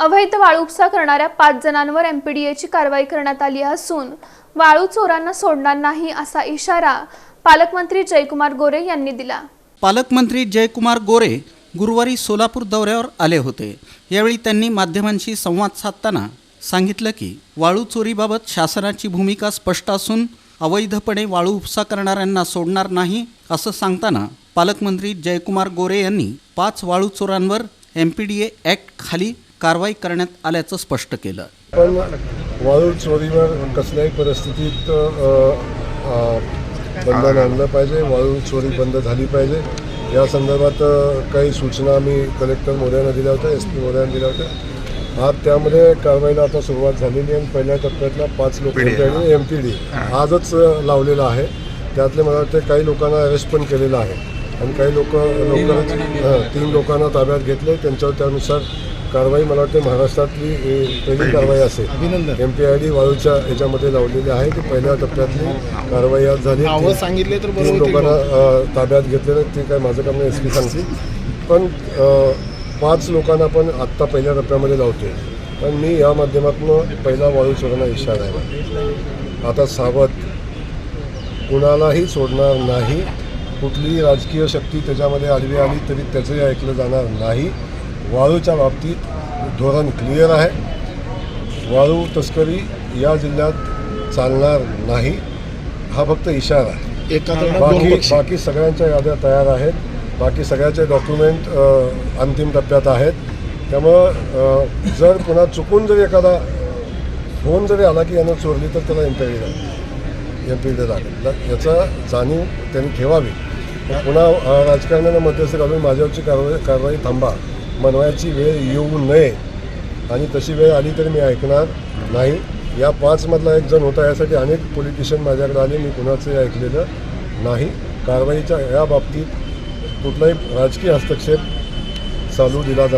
अवैध वाळू उपसा करणाऱ्या पाच जणांवर एमपीडीएची कारवाई करण्यात आली असून वाळू चोरांना सोडणार नाही असा इशारा पालकमंत्री जयकुमार गोरे यांनी दिला. पालकमंत्री जयकुमार गोरे गुरुवारी सोलापूर दौऱ्यावर आले होते. यावेळी त्यांनी माध्यमांशी संवाद साधताना सांगितलं की वाळू चोरीबाबत शासनाची भूमिका स्पष्ट असून अवैधपणे वाळू उपसा करणाऱ्यांना सोडणार नाही असं सांगताना पालकमंत्री जयकुमार गोरे यांनी पाच वाळू चोरांवर M P D A act खाली कारवाई करण्यात आल्याचं स्पष्ट केलं. पण वाळू चोरीवर कसल्याही परिस्थितीत बंधन आणलं पाहिजे वाळू चोरी बंद झाली पाहिजे. या संदर्भात काही सूचना आम्ही कलेक्टर मोर्यांना दिल्या होत्या एस पी मोर्यांना दिल्या होत्या. आज त्यामध्ये कारवाईला आता सुरुवात झालेली आहे आणि पहिल्या टप्प्यातल्या पाच लोक एम पी डी आजच लावलेला आहे. त्यातले मला वाटतं काही लोकांना अरेस्ट पण केलेलं आहे. आणि काही लोक लवकरच तीन लोकांना ताब्यात घेतले त्यांच्यावर त्यानुसार कारवाई मला वाटते महाराष्ट्रातली पहिली कारवाई असेल. एम पी आय डी वाळूच्या याच्यामध्ये लावलेली आहे. ती पहिल्या टप्प्यातली कारवाई आज झाली. सांगितले तर तीन. लोकांना ताब्यात घेतलेलं ते काय माझं काम नाही एस पी सांगतील. पण पाच लोकांना पण आत्ता पहिल्या टप्प्यामध्ये लावतोय. पण मी या माध्यमातून पहिला वाळू चोरांना इशारा आहे आता सावध. कुणालाही सोडणार नाही. कुठलीही राजकीय शक्ती त्याच्यामध्ये आडवी आली तरी त्याचंही ऐकलं जाणार नाही. वाळूच्या बाबतीत धोरण क्लिअर आहे. वाळू तस्करी या जिल्ह्यात चालणार नाही. हा फक्त इशारा आहे. बाकी बाकी सगळ्यांच्या याद्या तयार आहेत. बाकी सगळ्याचे डॉक्युमेंट अंतिम टप्प्यात आहेत. त्यामुळं जर पुन्हा चुकून जरी एखादा फोन जरी आला की यानं चोरली तर त्याला एम पी लागेल एम पी लागेल. याचा जाणीव त्यांनी ठेवावी. पुन्हा राजकारण्यानं मध्यस्थी घालून माझ्यावरची कारवाई कारवाई थांबा. मनवायची वेळ येऊ नये. आणि तशी वेळ आली तर मी ऐकणार नाही. या पाचमधला एक जण होता यासाठी अनेक पॉलिटिशियन माझ्याकडे आले. मी कुणाचंही ऐकलेलं नाही. कारवाईच्या या बाबतीत कुठलाही राजकीय हस्तक्षेप चालू दिला जाणार